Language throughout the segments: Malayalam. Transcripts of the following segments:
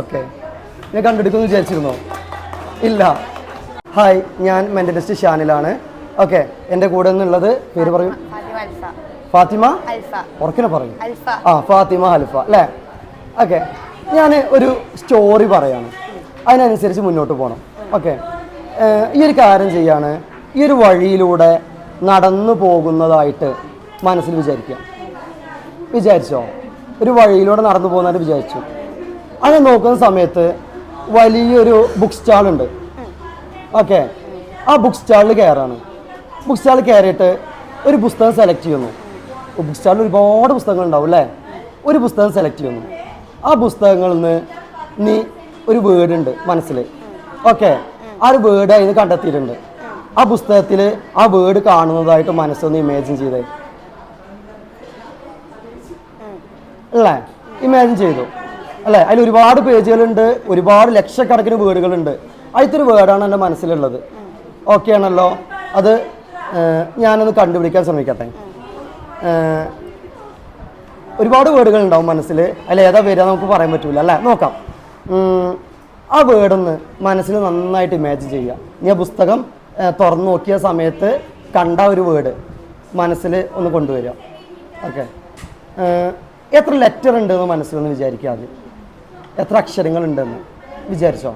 ഓക്കെ ഞാൻ കണ്ടെടുക്കുമെന്ന് വിചാരിച്ചിരുന്നോ? ഇല്ല. ഹായ് ഞാൻ മെന്റലിസ്റ്റ് ഷാനിലാണ്. ഓക്കെ എന്റെ കൂടെ നിന്നുള്ളത് പേര് പറയും. ഫാത്തിമ? ഉറക്കിനെ പറയും. ആ ഫാത്തിമ ഹൽഫ അല്ലേ? ഓക്കെ ഞാൻ ഒരു സ്റ്റോറി പറയാണ്. അതിനനുസരിച്ച് മുന്നോട്ട് പോകണം ഓക്കെ ഈ ഒരു കാര്യം ചെയ്യാണ്. ഈ ഒരു വഴിയിലൂടെ നടന്നു പോകുന്നതായിട്ട് മനസ്സിൽ വിചാരിക്കുക. വിചാരിച്ചോ? ഒരു വഴിയിലൂടെ നടന്നു പോകുന്നതായിട്ട് വിചാരിച്ചു. അങ്ങനെ നോക്കുന്ന സമയത്ത് വലിയൊരു ബുക്ക് സ്റ്റാളുണ്ട് ഓക്കെ ആ ബുക്ക് സ്റ്റാളിൽ കയറാണ്. ബുക്ക് സ്റ്റാളിൽ കയറിയിട്ട് ഒരു പുസ്തകം സെലക്ട് ചെയ്യുന്നു. ബുക്ക് സ്റ്റാളിൽ ഒരുപാട് പുസ്തകങ്ങൾ ഉണ്ടാവും അല്ലേ ഒരു പുസ്തകം സെലക്ട് ചെയ്യുന്നു. ആ പുസ്തകങ്ങളിൽ നിന്ന് നീ ഒരു വേർഡ് ഉണ്ട് മനസ്സിൽ ഓക്കെ ആ ഒരു വേർഡ് അതിന് കണ്ടെത്തിയിട്ടുണ്ട്. ആ പുസ്തകത്തിൽ ആ വേർഡ് കാണുന്നതായിട്ട് മനസ്സൊന്ന് ഇമാജിൻ ചെയ്തേ. അല്ലേ ഇമാജിൻ ചെയ്തു. അല്ലേ? അതിൽ ഒരുപാട് പേജുകളുണ്ട് ഒരുപാട് ലക്ഷക്കണക്കിന് വേർഡുകളുണ്ട്. ഒരു വേർഡാണ് എന്റെ മനസ്സിലുള്ളത്. ഓക്കെ ആണല്ലോ? അത് ഞാനൊന്ന് കണ്ടുപിടിക്കാൻ ശ്രമിക്കട്ടെ. ഒരുപാട് വേർഡുകൾ ഉണ്ടാവും മനസ്സിൽ അതിൽ ഏതാ വരിക നമുക്ക് പറയാൻ പറ്റൂല അല്ലേ? നോക്കാം. ആ വേർഡൊന്ന് മനസ്സിൽ നന്നായിട്ട് ഇമാജിൻ ചെയ്യുക. നീ ആ പുസ്തകം തുറന്നു നോക്കിയ സമയത്ത് കണ്ട ഒരു വേർഡ് മനസ്സിൽ ഒന്ന് കൊണ്ടുവരിക. ഓക്കെ എത്ര ലെറ്റർ ഉണ്ടെന്ന് മനസ്സിലൊന്ന് വിചാരിക്കുക ആദ്യം. എത്ര അക്ഷരങ്ങൾ ഉണ്ടെന്ന് വിചാരിച്ചോ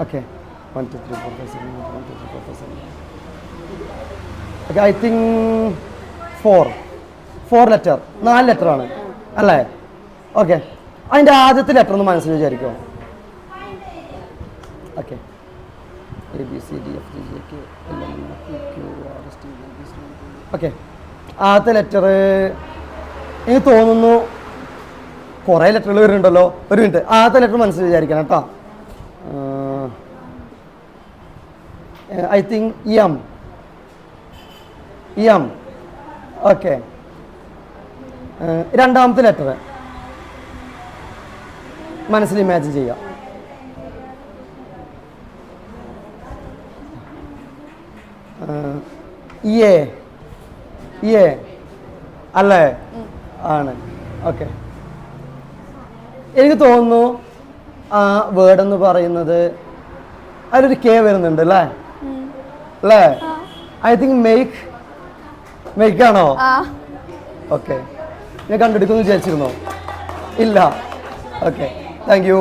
okay one two three four five seven one two three four five seven okay I think four four letter നാല് ലെറ്റർ ആണ് അല്ലേ ഓക്കെ അതിന്റെ ആദ്യത്തെ ലെറ്റർ ഒന്ന് മനസ്സിൽ വിചാരിക്കുമോ okay A B C D F G J K L M Q R S T okay ആദ്യത്തെ ലെറ്റർ എനിക്ക് തോന്നുന്നു കുറേ ലെറ്ററുകൾ വരുന്നുണ്ടല്ലോ. ഒരു മിനിറ്റ് ആദ്യത്തെ ലെറ്റർ മനസ്സിൽ വിചാരിക്കണം കേട്ടോ. I think M M okay രണ്ടാമത്തെ ലെറ്റർ മനസ്സിൽ ഇമാജിൻ ചെയ്യുക. എ എ അല്ലേ? ആണ്. ഓക്കെ എനിക്ക് തോന്നുന്നു ആ വേർഡ് എന്ന് പറയുന്നത് അതിലൊരു കെ വരുന്നുണ്ട് അല്ലേ? അല്ലേ? ഐ തിങ്ക് മെയ്ക്ക് മെയ്ക്ക് ആണോ? ഓക്കെ ഞാൻ കണ്ടെടുക്കുമെന്ന് വിചാരിച്ചിരുന്നോ. ഇല്ല. Okay thank you